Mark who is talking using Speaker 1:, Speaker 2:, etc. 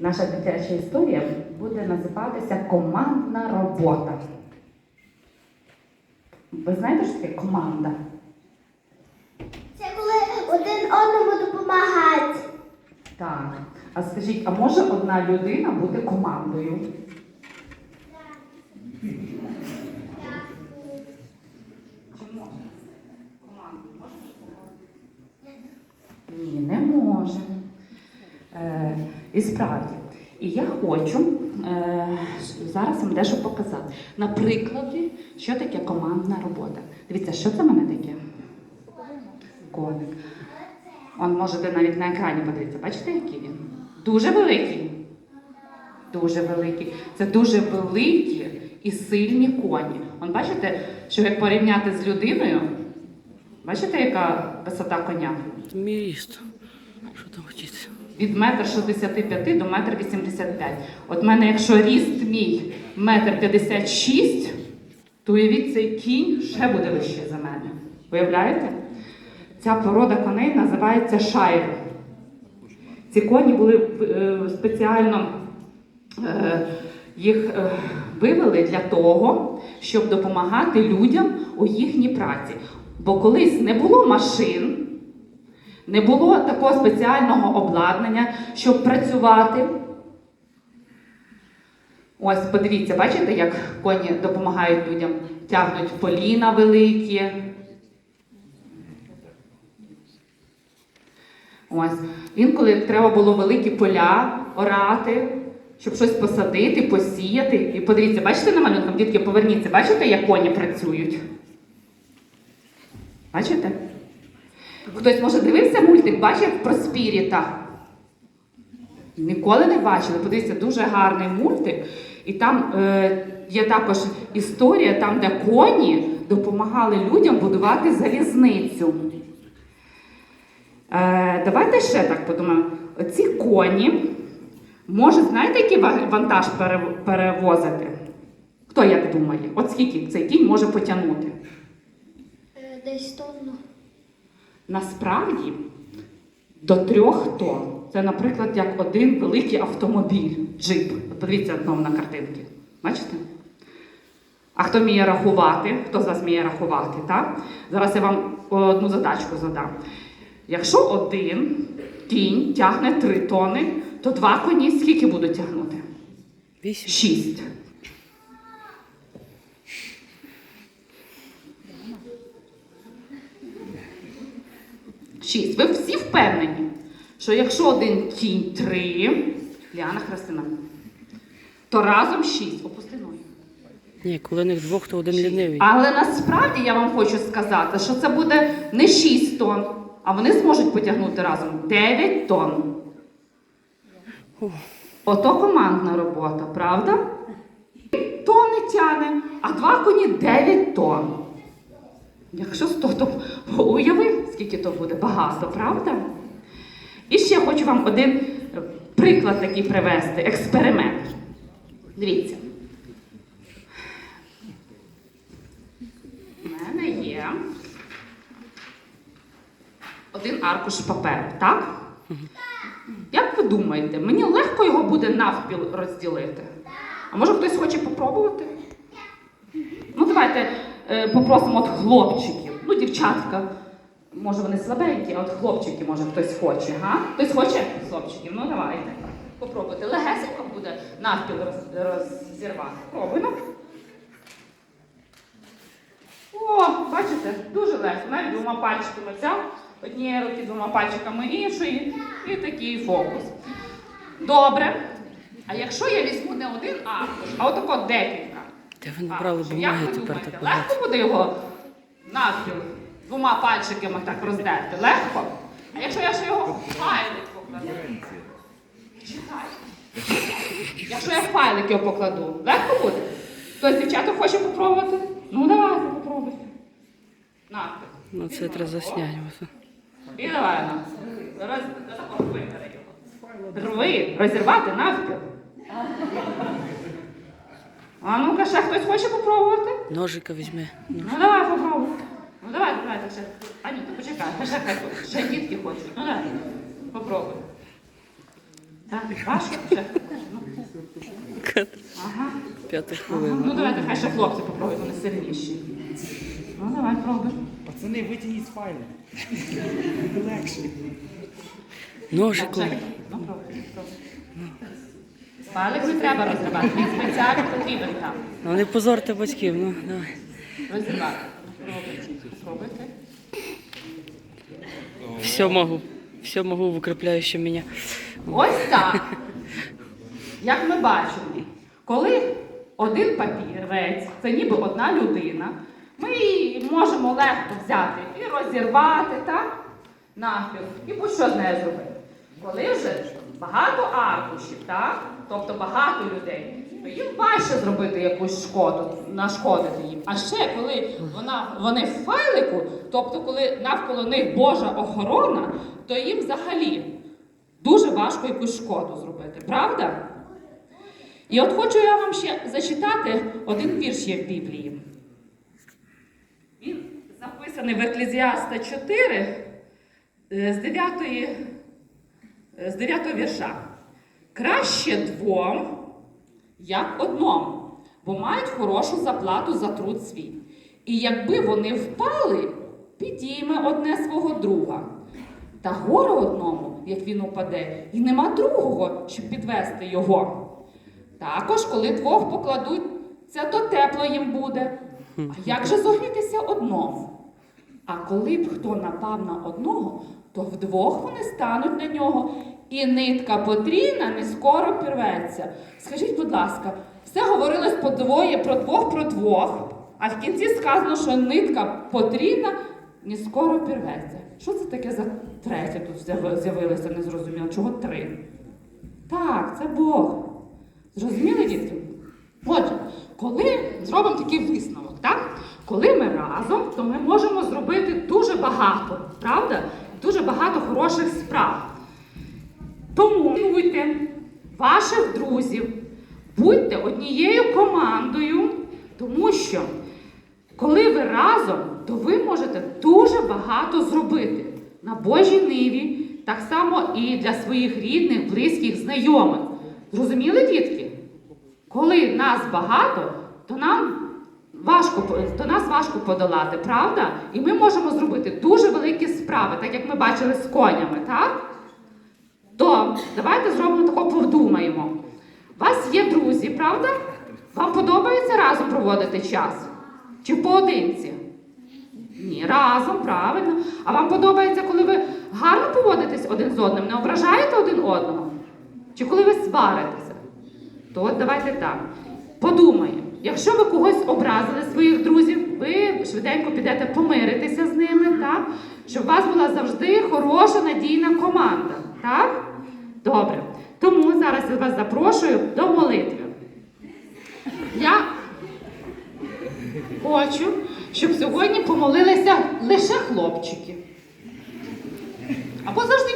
Speaker 1: Наша дитяча історія буде називатися Командна робота. Ви знаєте, що таке команда?
Speaker 2: Це коли один одному допомагати.
Speaker 1: Так. А скажіть, а може одна людина бути командою? Чи може? Командою може бути? Ні, не може. Е, і справді. І я хочу е, зараз вам дещо показати. На прикладі, що таке командна робота. Дивіться, що це в мене таке? Коник. Он можете навіть на екрані подивитися. Бачите, який він? Дуже великий. Дуже великий. Це дуже великі і сильні коні. Он бачите, що як порівняти з людиною, бачите, яка висота коня?
Speaker 3: Мій ріст. Що там хотіти?
Speaker 1: Від метр 65 до метр 85. От мене, якщо ріст мій метр 56, то уявіть, цей кінь ще буде вищий за мене. Уявляєте? Ця порода коней називається шайри. Ці коні були е, спеціально е, їх е, вивели для того, щоб допомагати людям у їхній праці. Бо колись не було машин, не було такого спеціального обладнання, щоб працювати. Ось, подивіться, бачите, як коні допомагають людям, тягнуть поліна великі. Ось. Інколи треба було великі поля орати, щоб щось посадити, посіяти. І подивіться, бачите на малюнках, дітки, поверніться, бачите, як коні працюють? Бачите? Хтось, може, дивився мультик, бачив про Спіріта? Ніколи не бачили. Подивіться, дуже гарний мультик. І там е, є також історія, там, де коні допомагали людям будувати залізницю. Е, давайте ще так подумаємо. Ці коні можуть, знаєте, який вантаж перевозити? Хто як думає? От скільки цей кінь може потягнути?
Speaker 2: Е, Десь тонну.
Speaker 1: Насправді до трьох тонн. Це, наприклад, як один великий автомобіль, джип. Подивіться знову на картинки. Бачите? А хто вміє рахувати? Хто з вас вміє рахувати? Так? Зараз я вам одну задачку задам. Якщо один кінь тягне три тони, то два коні скільки будуть тягнути?
Speaker 3: Вісім.
Speaker 1: Шість. Шість. Ви всі впевнені, що якщо один кінь три, Ліана Христина, то разом шість. Опусти ноги.
Speaker 3: Ні, коли них двох, то один лінивий.
Speaker 1: Але насправді я вам хочу сказати, що це буде не 6 тонн, а вони зможуть потягнути разом 9 тонн. Ото командна робота, правда? Тонни тяне, а два коні 9 тонн. Якщо 100, то уяви, скільки то буде багато, правда? І ще хочу вам один е, приклад такий привести, експеримент. Дивіться. У мене є один аркуш паперу, так? Як ви думаєте, мені легко його буде навпіл розділити? А може хтось хоче попробувати? Ну, давайте е, попросимо от хлопчиків. Ну, дівчатка, може вони слабенькі, а от хлопчики, може, хтось хоче, га? Хтось хоче хлопчиків? Ну, давайте. Попробуйте. Легесенько буде навпіл розірвати. Пробуємо. О, бачите, дуже легко. Навіть двома пальчиками взяв, однієї руки двома пальчиками іншої, і такий фокус. Добре. А якщо я візьму не один аркуш, а отако декілька.
Speaker 3: Де ви набрали
Speaker 1: як
Speaker 3: бумаги
Speaker 1: ви
Speaker 3: тепер
Speaker 1: думаєте,
Speaker 3: так багато?
Speaker 1: легко буде його навпіл двома пальчиками так роздерти? Легко? А якщо я ще його файлик покладу? Чекай. Якщо я файлик його покладу, легко буде? Хтось дівчата хоче попробувати? Ну давайте попробуйте. Навпіл.
Speaker 3: Ну це треба засняти.
Speaker 1: І давай на. Роз... Рви. Рви, розірвати навпіл. А ну-ка, ще хтось хоче попробувати?
Speaker 3: Ножика візьми.
Speaker 1: Ну давай попробуй. Ну давай, давай, так ще. Анюта, почекай, хоче. ще дітки хочуть. Ну давай, попробуй. Так, вже. Ну, Ага.
Speaker 3: П'ята
Speaker 1: ага. Ну давайте, хай ще хлопці попробують, вони сильніші. Ну давай пробуй.
Speaker 4: Пацани, витягніть з файла. Буде легше.
Speaker 3: Ножик.
Speaker 1: Так, чекай. Ну пробуй, пробуй. Палець не треба розривати, він спеціально потрібен там.
Speaker 3: Ну не позорте батьків, ну давай.
Speaker 1: Розірвати. Пробуйте. Пробуйте.
Speaker 3: Все можу. Все можу, укріпляючи мене.
Speaker 1: Ось так. Як ми бачимо, коли один папірець, це ніби одна людина, ми її можемо легко взяти і розірвати так, навпіл, і будь-що з нею зробити. Коли вже багато аркушів, так, тобто багато людей, їм важче зробити якусь шкоду, нашкодити їм. А ще коли вона, вони в файлику, тобто коли навколо них Божа охорона, то їм взагалі дуже важко якусь шкоду зробити, правда? І от хочу я вам ще зачитати один вірш є в Біблії. Він записаний в Еклезіаста 4 е, з 9, е, з 9 вірша. Краще двом, як одному, бо мають хорошу заплату за труд свій. І якби вони впали, підійме одне свого друга. Та горе одному, як він упаде, і нема другого, щоб підвести його. Також, коли двох покладуть, це то тепло їм буде. А як же зогрітися одному? А коли б хто напав на одного, то вдвох вони стануть на нього, і нитка потрійна не скоро пірветься. Скажіть, будь ласка, все говорилось по двоє, про двох, про двох, а в кінці сказано, що нитка потрійна не скоро пірветься. Що це таке за третє тут з'явилося, не зрозуміло. Чого три? Так, це Бог. Зрозуміли, дітки? Отже, коли зробимо такий висновок, так? Коли ми разом, то ми можемо зробити дуже багато, правда? Дуже багато хороших справ. Тому будьте ваших друзів, будьте однією командою, тому що коли ви разом, то ви можете дуже багато зробити на Божій ниві, так само і для своїх рідних, близьких, знайомих. Зрозуміли, дітки? Коли нас багато, то нам важко, то нас важко подолати, правда? І ми можемо зробити дуже великі справи, так як ми бачили з конями, так? То давайте зробимо тако, подумаємо. У вас є друзі, правда? Вам подобається разом проводити час? Чи поодинці? Ні, разом, правильно. А вам подобається, коли ви гарно поводитесь один з одним, не ображаєте один одного? Чи коли ви сваритеся? То от давайте так. Подумаємо, якщо ви когось образили своїх друзів, ви швиденько підете помиритися з ними, так? Щоб у вас була завжди хороша надійна команда. Так? Добре. Тому зараз я вас запрошую до молитви. Я хочу, щоб сьогодні помолилися лише хлопчики. Або завжди